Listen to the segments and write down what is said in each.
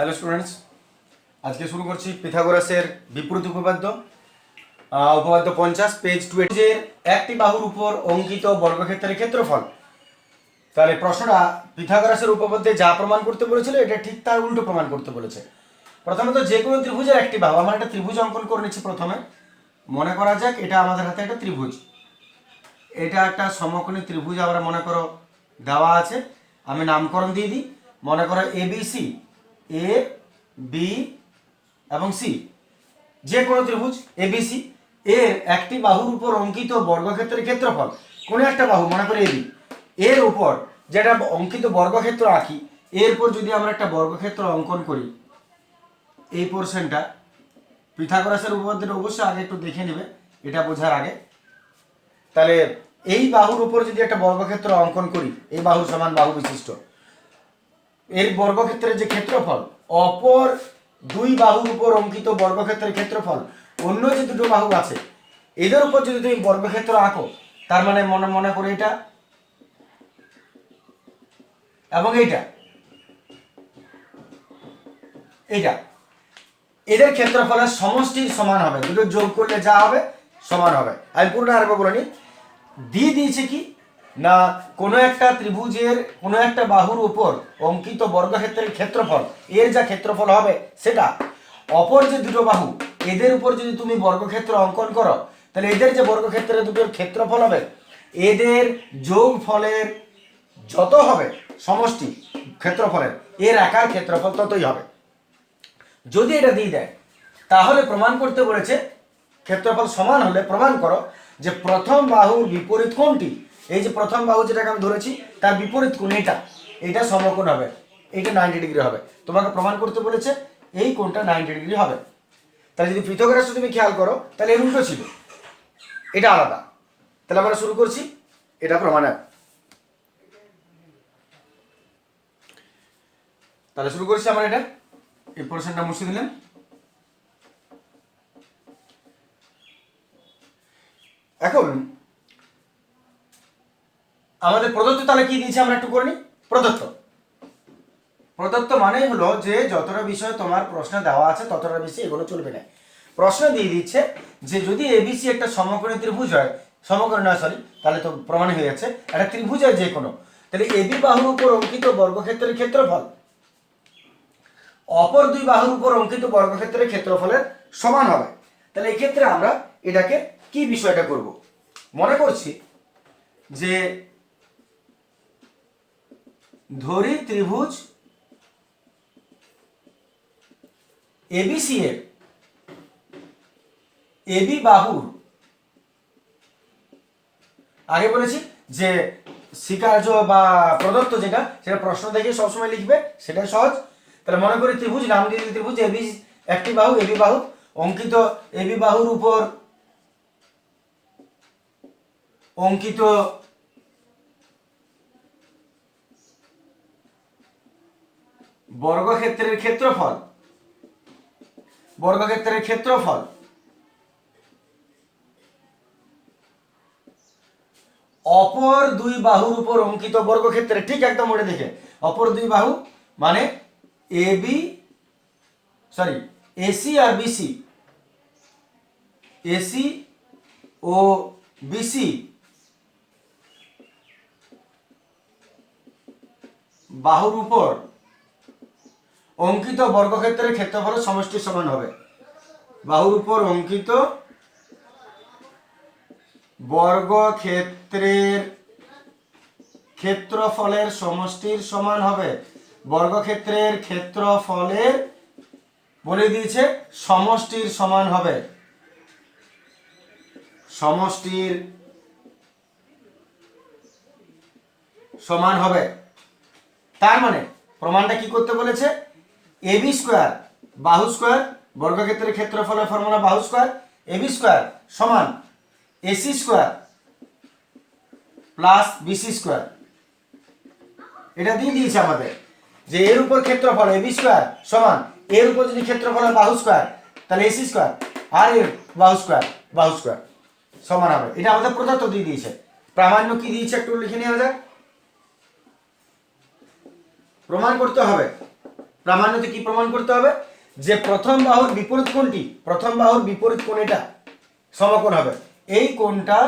Hello students আজকে শুরু করছি পিথাগোরাসের বিপরীত উপপাদ্য উপপাদ্য পঞ্চাশ পেজ টু যে একটি বাহুর উপর অঙ্কিত বর্গক্ষেত্রের ক্ষেত্রফল। তাহলে প্রশ্নটা পিথাগোরাসের উপপাদ্যে যা প্রমাণ করতে বলেছিল, এটা ঠিক তার উল্টো প্রমাণ করতে বলেছে। প্রথমত যে কোনো ত্রিভুজের একটি বাহু, আমার একটা ত্রিভুজ অঙ্কন করে নিচ্ছি প্রথমে। মনে করা যাক, এটা আমাদের হাতে একটা ত্রিভুজ। এটা একটা সমকোণী ত্রিভুজ, আমরা মনে করো দেওয়া আছে। আমি নামকরণ দিয়ে দিই। মনে করো A B C A B এবং সি যে কোনো ত্রিভুজ এ বি সি এর একটি বাহুর উপর অঙ্কিত বর্গক্ষেত্রের ক্ষেত্রফল। কোনো একটা বাহু, মনে করে এবি এর উপর যেটা অঙ্কিত বর্গক্ষেত্র আঁকি, এরপর যদি আমরা একটা বর্গক্ষেত্র অঙ্কন করি, এই পোর্শনটা পিথাগোরাসের উপপাদ্যটা অবশ্যই আগে একটু দেখে নেবে, এটা বোঝার আগে। তাহলে এই বাহুর উপর যদি একটা বর্গক্ষেত্র অঙ্কন করি, এই বাহুর সমান বাহু বিশিষ্ট। এর বর্গক্ষেত্রের যে ক্ষেত্রফল, অপর দুই বাহুর উপর অঙ্কিত বর্গক্ষেত্রের ক্ষেত্রফল, অন্য যে দুটো বাহু আছে, এদের উপর যদি তুমি বর্গক্ষেত্র আঁকো, তার মানে মনে মনে করে এটা। এবং এইটা। এইটা। এদের ক্ষেত্রফলের সমষ্টির সমান হবে। দুটো যোগ করলে যা হবে, সমান হবে। আমি পুরোটা আরেকবার বলে নিই। দিয়ে দিয়েছে কি? না কোনো একটা ত্রিভুজের, কোনো একটা বাহুর উপর অঙ্কিত বর্গক্ষেত্রের ক্ষেত্রফল, এর যা ক্ষেত্রফল হবে সেটা। অপর যে দুটো বাহু, এদের উপর যদি তুমি বর্গক্ষেত্র অঙ্কন করো, তাহলে এদের যে বর্গক্ষেত্রের দুটোর ক্ষেত্রফল হবে, এদের যোগ ফলের যত হবে সমষ্টি ক্ষেত্রফলের, এর একার ক্ষেত্রফল ততই হবে। যদি এটা দিয়ে দেয়, তাহলে প্রমাণ করতে বলেছে, ক্ষেত্রফল সমান হলে প্রমাণ করো যে প্রথম বাহুর বিপরীত কোণটি এই যে প্রথম বাহু যেটাকে আমি ধরেছি, তার বিপরীত কোণ এটা। এটা সমকোণ হবে। এটা নাইনটি ডিগ্রি হবে। তোমাকে প্রমাণ করতে বলেছে, এই কোণটা নাইনটি ডিগ্রি হবে। তাহলে যদি পৃথকের তুমি খেয়াল করো, তাহলে এর উল্টো ছিল। এটা আলাদা। তাহলে আমরা শুরু করছি, এটা প্রমাণে তাহলে শুরু করছি আমরা এটা। এই পোর্শনটা মুছে দিলাম এখন আমাদের প্রদত্ত তাহলে কি দিয়েছে আমরা একটু করে নিই প্রদত্ত। প্রদত্ত মানেই হলো যে যতটা বিষয় তোমার প্রশ্ন দেওয়া আছে, ততটা বেশি এগুলো চলবে না। প্রশ্ন দিয়ে দিচ্ছে যে যদি এবিসি একটা সমকোণী ত্রিভুজ হয়, সমকোণী না সরি তাহলে তো প্রমাণ হয়ে যাচ্ছে একটা ত্রিভুজ হয় যে কোনো তাহলে এবি বাহুর উপর অঙ্কিত বর্গক্ষেত্রের ক্ষেত্রফল, অপর দুই বাহুর উপর অঙ্কিত বর্গক্ষেত্রের ক্ষেত্রফলের সমান হবে। তাহলে এক্ষেত্রে আমরা এটাকে কি বিষয়টা করব? মনে করছি যে ধরি ত্রিভুজ এবিসি এর। এবি বাহুর আগে বলেছি যে স্বীকার্য বা প্রদত্ত যেটা, সেটা প্রশ্ন দেখে সবসময় লিখবে সেটা সহজ। তাহলে মনে করি ত্রিভুজ, নাম দিয়ে ত্রিভুজ এবি একটি বাহু এবি বাহু, অঙ্কিত এবি বাহুর উপর, অঙ্কিত বর্গক্ষেত্রের ক্ষেত্রফল। বর্গক্ষেত্রের ক্ষেত্রফল। অপর দুই বাহুর উপর অঙ্কিত বর্গক্ষেত্রে ঠিক একদম ওটা দেখে। অপর দুই বাহু মানে এ বি সরি এসি আর বিসি এসি ও বিসি বাহুর উপর অঙ্কিত বর্গক্ষেত্রের ক্ষেত্রফল সমষ্টি সমান হবে। বাহুর উপর অঙ্কিত বর্গক্ষেত্রের ক্ষেত্রফলের সমষ্টির সমান হবে। বর্গক্ষেত্রের ক্ষেত্রফলের বলে দিয়েছে, সমষ্টির সমান হবে। সমষ্টির সমান হবে। তার মানে প্রমাণটা কি করতে বলেছে? এবি স্কোয়ার বাহু স্কোয়ার বর্গক্ষেত্রের ক্ষেত্রফলের ফর্মুলা বাহু স্কোয়ার এবি স্কোয়ার সমান AC square plus BC square এটা দিয়ে দিয়েছে আমাদের যে এর উপর ক্ষেত্রফল এবি স্কোয়ার সমান এর উপর যদি ক্ষেত্রফল বাহু স্কোয়ার তাহলে এসি স্কোয়ার আর এর বাহু স্কোয়ার বাহু স্কোয়ার সমান হবে। এটা আমাদের প্রদত্ত দিয়ে দিয়েছে। প্রামাণ্য কি দিয়েছে একটু লিখে নেওয়া যাক। প্রমাণ করতে হবে। প্রামাণ্যতে কি প্রমাণ করতে হবে? যে প্রথম বাহুর বিপরীত কোণটি, প্রথম বাহুর বিপরীত কোণ এটা, সমকোণ হবে। এই কোণটা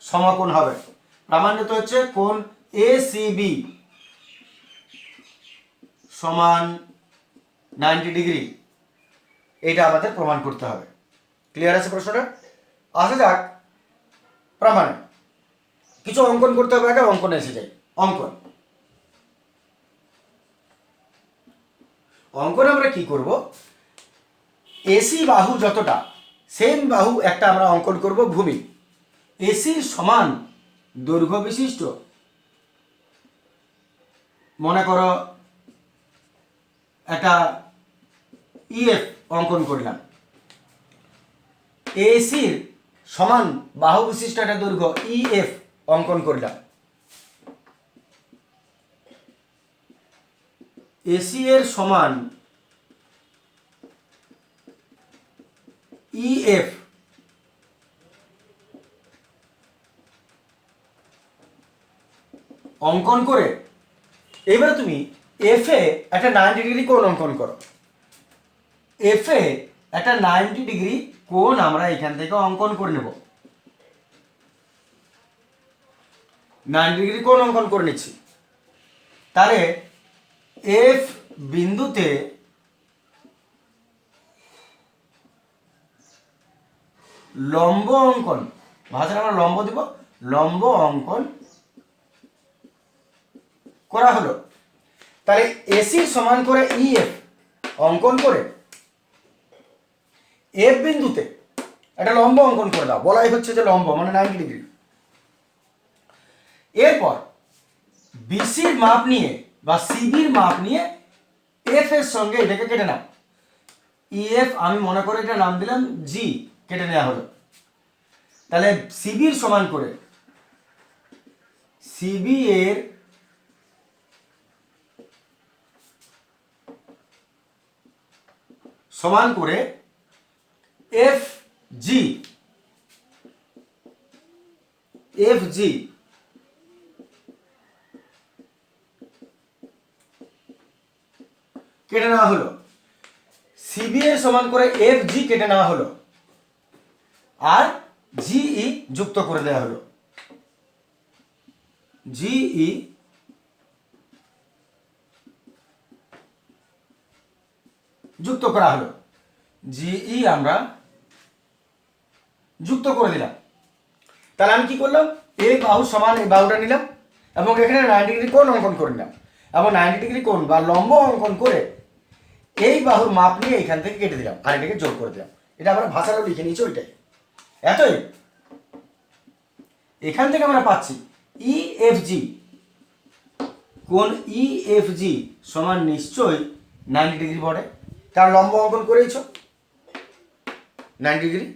সমকোণ হবে। প্রামাণ্যত হচ্ছে কোণ এ সি বি সমান নাইনটি ডিগ্রি। এটা আমাদের প্রমাণ করতে হবে। ক্লিয়ার আছে প্রশ্নটা? আসা যাক প্রমাণে কিছু অঙ্কন করতে হবে আগে অঙ্কনে এসে যাই। অঙ্কন। অঙ্কন আমরা কি করব? এসি বাহু যতটা সেম বাহু একটা আমরা অঙ্কন করব ভূমি। এসির সমান দৈর্ঘ্য বিশিষ্ট। মনে করো, একটা ইএফ অঙ্কন করলাম। এসির সমান বাহু বিশিষ্ট একটা দৈর্ঘ্য ইএফ অঙ্কন করলাম। এসি এর সমান ইএফ অঙ্কন করে, এবারে তুমি এফ এ একটা নাইনটি ডিগ্রি কোণ অঙ্কন করো। এফ এ একটা নাইনটি ডিগ্রি কোণ আমরা এখান থেকে অঙ্কন করে নেব। নাইনটি ডিগ্রি কোণ অঙ্কন করে নিচ্ছি। তাহলে এফ বিন্দুতে লম্ব অঙ্কন ভাষাটা আমরা লম্ব দিব, লম্ব অঙ্কন করা হলো। তাহলে এসির সমান করে ইএফ অঙ্কন করে এফ বিন্দুতে একটা লম্ব অঙ্কন করে দাও, বলাই হচ্ছে যে লম্ব মানে নাইনটি ডিগ্রি এরপর বিসির মাপ নিয়ে বা সিবির মাপ নিয়ে এফ এর সঙ্গে এটাকে কেটে নাও। ইএফ আমি মনে করে এটা নাম দিলাম জি কেটে নেওয়া হলো। তাহলে সিবির সমান করে সিবি এর সমান করে এফ জি এফ জি কেটে নেওয়া হলো। সিবি এর সমান করে এফ জি কেটে নেওয়া হলো। আর জিই যুক্ত করে দেওয়া হলো। জিই যুক্ত করা হলো। জিই আমরা যুক্ত করে দিলাম। তাহলে আমি কি করলাম? এ বাহু সমান এই বাহুটা নিলাম এবং এখানে নাইনটি ডিগ্রি কোণ অঙ্কন করে নিলাম। এবং নাইনটি ডিগ্রি কোণ বা লম্ব অঙ্কন করে এই বাহুর মাপ নিয়ে এখান থেকে কেটে দিলাম, আর এটাকে যোগ করে দিলাম। এটা আমরা ভাষাটাও লিখে নিয়েছি ওইটাই। এতই? এখান থেকে আমরা পাচ্ছি ই এফ জি কোন ই এফ জি সমান নিশ্চয়ই নাইনটি ডিগ্রি বটে। তার লম্ব অঙ্কন করেইছ নাইনটি ডিগ্রি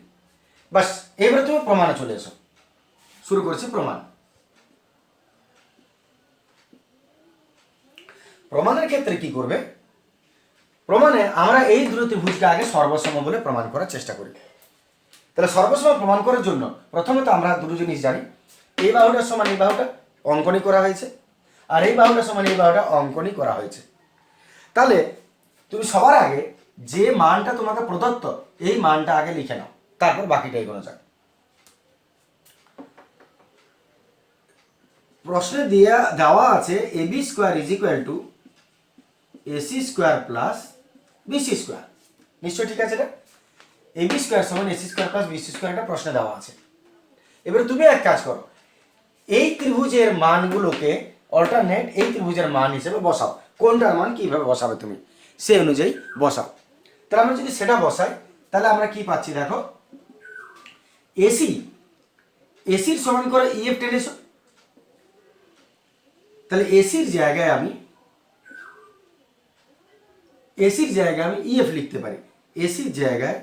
বাস, এবারে তুমি প্রমাণে চলে এসো। শুরু করছি প্রমাণ। প্রমাণের ক্ষেত্রে কি করবে? প্রমাণে আমরা এই দুটো ত্রিভুজকে আগে সর্বসম বলে প্রমাণ করার চেষ্টা করি। তাহলে সর্বসম প্রমাণ করার জন্য প্রথমত আমরা দুটো জিনিস জানি, এই বাহুটার সমান এই বাহুটা অঙ্কনই করা হয়েছে, আর এই বাহুটার সমান এই বাহুটা অঙ্কনই করা হয়েছে। তাহলে তুমি সবার আগে যে মানটা তোমাকে প্রদত্ত, এই মানটা আগে লিখে নাও, তারপর বাকিটা এগোনো যাক। প্রশ্নে দেওয়া দেওয়া আছে AB square is equal to AC square plus BC square নিশ্চয় ঠিক আছে এটা এ বি স্কোয়ার সমান AC square plus BC square একটা প্রশ্নে দেওয়া আছে। এবারে তুমি এক কাজ করো। এই ত্রিভুজের মানগুলোকে অল্টারনেট এই ত্রিভুজের মান হিসেবে বসাও। কোনটার মান কীভাবে বসাবে তুমি? সেই অনুযায়ী বসাও। তাহলে আমরা যদি সেটা বসাই, তাহলে আমরা কি পাচ্ছি দেখো? এসি এসির সমান করে ইএফ টেনেছো। তাহলে এসির জায়গায় আমি এসির জায়গায় আমি ইএফ লিখতে পারি। এসির জায়গায়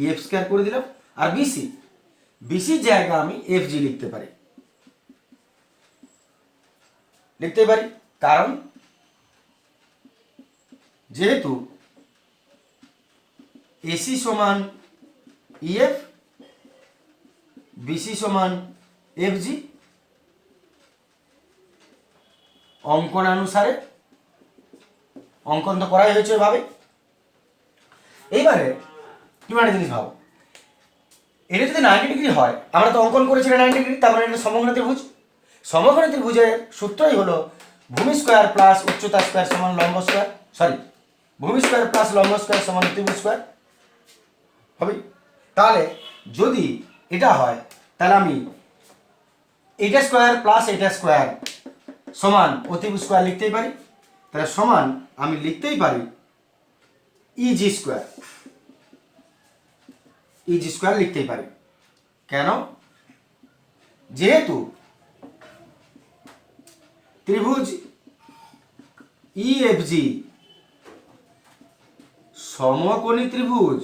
ইএফ স্কোয়ার করে দিলাম। আর বিসি বিসির জায়গায় আমি এফ জি লিখতে পারি। লিখতে পারি। কারণ যেহেতু এসি সমান ইএফ বিসি সমান এফ জি অঙ্কনানুসারে অঙ্কন তো করাই হয়েছে ওইভাবে। এইবারে তুমি একটা জিনিস ভাবো। এটা যদি নাইনটি ডিগ্রি হয়, আমরা তো অঙ্কন করেছি নাইনটি ডিগ্রি তার মানে এটা সমগ্র ত্রিভুজ। সমগ্র ত্রিভুজের সূত্রই হলো ভূমি স্কোয়ার প্লাস উচ্চতা স্কোয়ার সমান লম্ব স্কোয়ার সরি ভূমি স্কোয়ার প্লাস লম্ব স্কোয়ার সমান ত্রিভুজ স্কোয়ার হবে তাহলে যদি এটা হয়, তাহলে আমি এটা স্কোয়ার প্লাস এটা স্কোয়ার সমান অতিভুজ স্কোয়ার লিখতেই পারি। তাহলে সমান আমি লিখতেই পারি ইজি স্কোয়ার ইজি স্কোয়ার লিখতেই পারি। কেন? যেহেতু ত্রিভুজ ইএফজি সমকোণী ত্রিভুজ।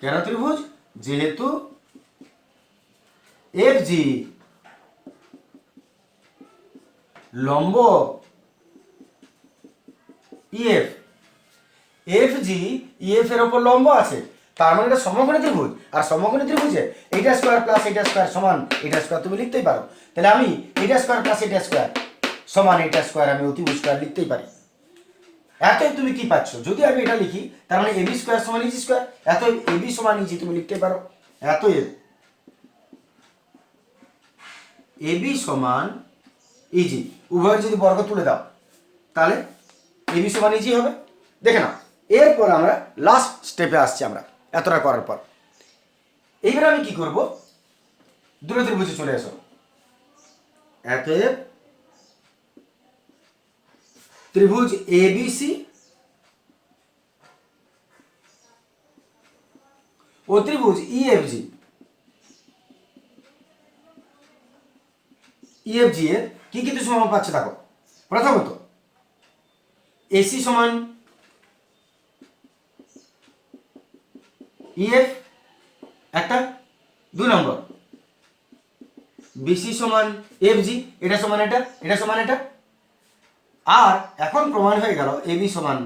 কেন ত্রিভুজ? যেহেতু এফ জি লম্ব? ইএফ এফ জি ইএফ এর ওপর লম্ব আছে। তার মানে এটা সমকোণী ত্রিভুজ। আর সমকোণী ত্রিভুজে এইটা স্কোয়ার প্লাস এইটা স্কোয়ার সমান এইটা স্কোয়ার তুমি লিখতেই পারো। তাহলে আমি এইটা স্কোয়ার প্লাস এইটা স্কোয়ার সমান এইটা স্কোয়ার আমি অতিভুজ স্কোয়ার লিখতেই পারি। এতই তুমি কি পাচ্ছ? যদি আমি এটা লিখি, তার মানে এবি স্কোয়ার সমান ইজি স্কোয়ার এত এবি সমান ইজি তুমি লিখতে পারো। এত এবি সমান ইজি উভয়ের যদি বর্গ তুলে দাও, তাহলে এবি সমান ইজি হবে? দেখে নাও। এরপর আমরা লাস্ট স্টেপে আসছি আমরা, এতটা করার পর। এইবার আমি কি করব? দূরে ত্রিভুজে চলে এসো। এতএব ত্রিভুজ এবিসি ও ত্রিভুজ ইএফজি ইএফজি এর কি কি সমান পাচ্ছে দেখো। প্রথমত এসি সমান ইএফ একটা দুই নম্বর। বিসি সমান এফজি এটা সমান এটা এটা সমান এটা। আর এখন প্রমাণ হয়ে গেল এবি সমান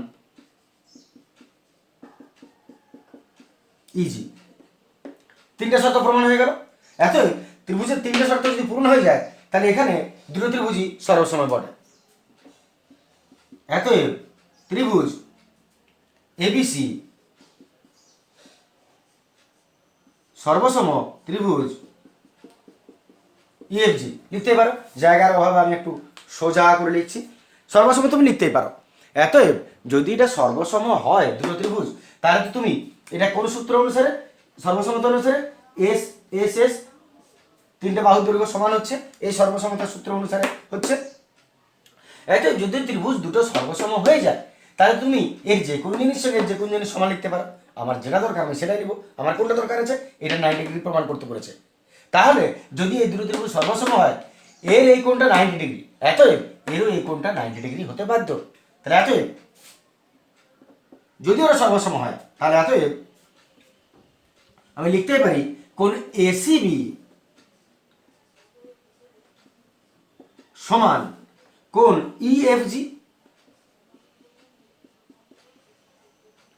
ইজি তিনটা শর্ত প্রমাণ হয়ে গেল। এত ত্রিভুজের তিনটা শর্ত যদি পূর্ণ হয়ে যায় তাহলে এখানে দুটো ত্রিভুজই সর্বসময় বটে। এত ত্রিভুজ এবিসি সর্বসম ত্রিভুজ ইএফজি লিখতে পারো? জায়গার অভাবে আমি একটু সোজা করে লিখছি। সর্বসম তুমি লিখতেই পারো। এতএব যদি এটা সর্বসম হয় দুটো ত্রিভুজ, তাহলে তুমি এটা কোন সূত্র অনুসারে? সর্বসমতা অনুসারে এস এস এস তিনটে বাহু দৈর্ঘ্য সমান হচ্ছে, এই সর্বসমতার সূত্র অনুসারে হচ্ছে। এতে যদি ত্রিভুজ দুটো সর্বসম হয়ে যায়, তাহলে তুমি এর যে কোনো জিনিস সঙ্গে যে কোনো জিনিস সমান লিখতে পারো। আমার যেটা দরকার আমি সেটাই নিব আমার কোনটা দরকার আছে? এটা নাইনটি ডিগ্রি প্রমাণ করতে পেরেছে তাহলে যদি এই দুটো ত্রিভুজ সর্বসম হয়, এর এই কোণটা নাইনটি ডিগ্রি এতএব এরও এই কোণটা নাইনটি ডিগ্রি হতে বাধ্য। তাহলে এতএব যদি ওরা সর্বসম হয়, তাহলে এতএব আমি লিখতেই পারি কোন এসিবি সমান কোন ইএফজি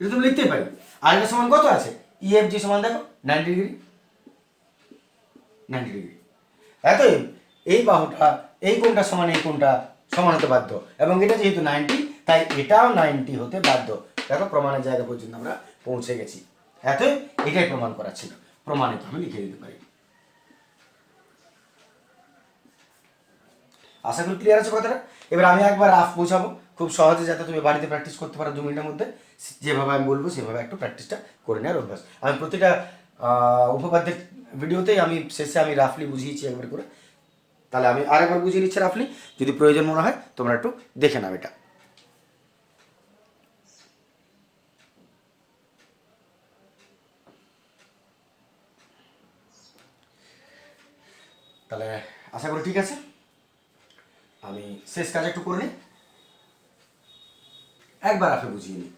এটা তুমি লিখতেই পারি। আর এটা সমান কত আছে? ইএফজি সমান দেখো নাইনটি ডিগ্রি নাইনটি ডিগ্রি এতএব এই বাহুটা, এই কোণটা সমান, এই কোণটা সমান হতে বাধ্য। এবং এটা যেহেতু নাইনটি তাই এটাও নাইনটি হতে বাধ্য। দেখো, প্রমাণের জায়গা পর্যন্ত আমরা পৌঁছে গেছি। এতএব এটাই প্রমাণ করা ছিল। প্রমাণিত আমি লিখে দিতে পারি। আশা করি ক্লিয়ার আছে কথাটা? এবার আমি একবার রাফ বোঝাবো, খুব সহজে যাতে তুমি বাড়িতে প্র্যাকটিস করতে পারো দু মিনিটের মধ্যে। যেভাবে আমি বলব, সেভাবে একটু প্র্যাকটিসটা করে নেওয়ার অভ্যাস। আমি প্রতিটা উপপাদ্যের ভিডিওতেই আমি শেষে আমি রাফলি বুঝিয়েছি একবার করে। তাহলে আমি আরেকবার বুঝিয়ে নিচ্ছি রাফলি যদি প্রয়োজন মনে হয়, তোমরা একটু দেখে নাও এটা। তাহলে আশা করি ঠিক আছে? আমি শেষ কাজ একটু করে নিই একবার আপনি বুঝিয়ে নিই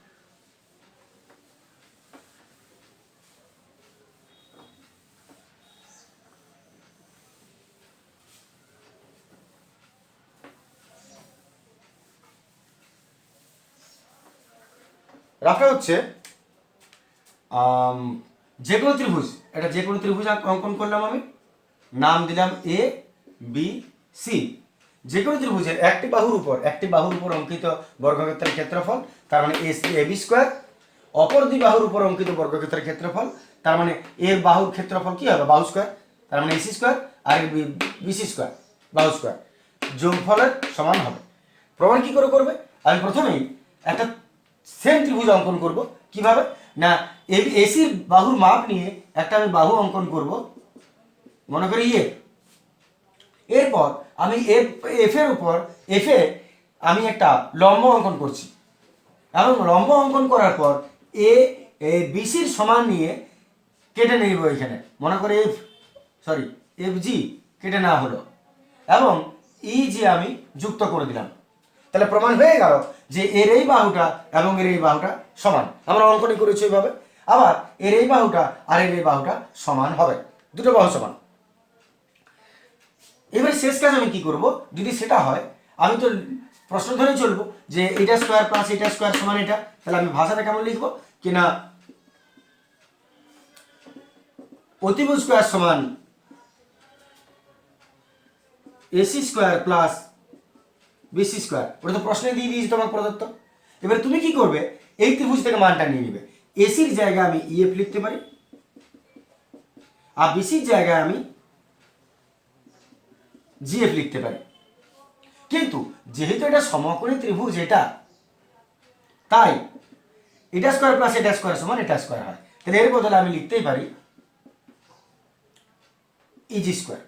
রাফটা হচ্ছে যে কোনো ত্রিভুজ, এটা যে কোনো ত্রিভুজ অঙ্কন করলাম আমি। নাম দিলাম এ বি সি যে কোনো ত্রিভুজের একটি বাহুর উপর, একটি বাহুর উপর অঙ্কিত বর্গক্ষেত্রের ক্ষেত্রফল, তার মানে এ এ বি স্কোয়ার অপর দুই বাহুর উপর অঙ্কিত বর্গক্ষেত্রের ক্ষেত্রফল, তার মানে এর বাহুর ক্ষেত্রফল কি হবে? বাহু স্কোয়ার তার মানে এসি স্কোয়ার আর বিসি স্কোয়ার বাহু স্কোয়ার যোগফলের সমান হবে। প্রমাণ কি করে করবে? আমি প্রথমেই একটা সেম ত্রিভুজ অঙ্কন করব। কীভাবে? না এসির বাহুর মাপ নিয়ে একটা আমি বাহু অঙ্কন করব। মনে করি ইয়ে এরপর আমি এফ এফ এর উপর এফ আমি একটা লম্ব অঙ্কন করছি। এবং লম্ব অঙ্কন করার পর এ বিসির সমান নিয়ে কেটে নেব এখানে। মনে করে এফ সরি এফ জি কেটে নেওয়া হলো। এবং ই যে আমি যুক্ত করে দিলাম। তাহলে প্রমাণ হয়ে গেল যে এর এই বাহুটা এবং এর এই বাহুটা সমান। আমরা অঙ্কনই করেছি এইভাবে আবার এর এই বাহুটা আর এর এই বাহুটা সমান হবে। দুটো বাহু সমান। এবার শেষ কাজ আমি কি করব? যদি সেটা হয়, আমি তো প্রশ্ন ধরে চলবো যে এটা স্কোয়ার প্লাস এটা স্কোয়ার সমান এটা, তাহলে আমি ভাষাটা কেমন লিখব? কিনা অতিভুজ স্কোয়ার সমান AC square plus BC square ওটা তো প্রশ্নে দিয়ে দিয়েছি তোমার প্রদত্ত। এবার তুমি কি করবে? এই ত্রিভুজ থেকে মানটা নিয়ে নিবে। এসির জায়গায় আমি ইএফ লিখতে পারি। আর বিসির জায়গায় আমি জিএফ লিখতে পারি। কিন্তু যেহেতু এটা সমকোণী ত্রিভুজ এটা, তাই এটা স্কোয়ার প্লাস এটা স্কোয়ার সমান এটা স্কোয়ার হয়। তাহলে এর বদলে আমি লিখতেই পারি ইজি স্কোয়ার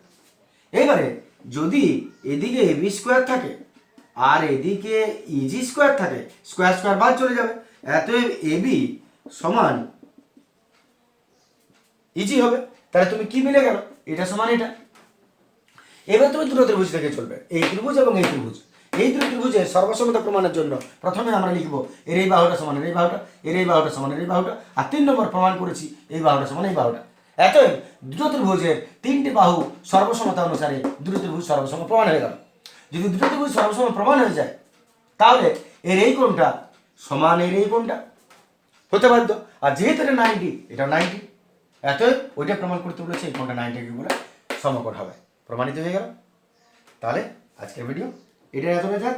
এবারে যদি এদিকে এবি স্কোয়ার থাকে আর এদিকে ইজি স্কোয়ার থাকে স্কোয়ার স্কোয়ার বাদ চলে যাবে। এতএব এবি সমান ইজি হবে। তাহলে তুমি কি মিলে গেল? এটা সমান এটা। এবার তুমি দুটো ত্রিভুজ থেকে চলবে। এই ত্রিভুজ এবং এই ত্রিভুজ। এই দুটো ত্রিভুজের সর্বসম্মত প্রমাণের জন্য প্রথমে আমরা লিখব, এর এই বাহুটা সমান এই বাহুটা, এর এই বাহুটা সমান এই বাহুটা। আর তিন নম্বর প্রমাণ করেছি, এই বাহুটা সমান, এই বাহুটা। এতই দুটো ত্রিভুজের তিনটি বাহু সর্বসমতা অনুসারে দুটো ত্রিভুজ সর্বসম প্রমাণ হয়ে গেল। যদি দুটো ত্রিভুজ সর্বসম প্রমাণ হয়ে যায়, তাহলে এর এই কোণটা সমান, এর এই কোণটা হতে বাধ্য। আর যেহেতু এটা নাইনটি এটা নাইনটি এতই ওইটা প্রমাণ করতে বলেছে, এই কোণটা নাইনটি বলে সমকোণ হবে। প্রমাণিত হয়ে গেল। তাহলে আজকের ভিডিও এটা এত থাক।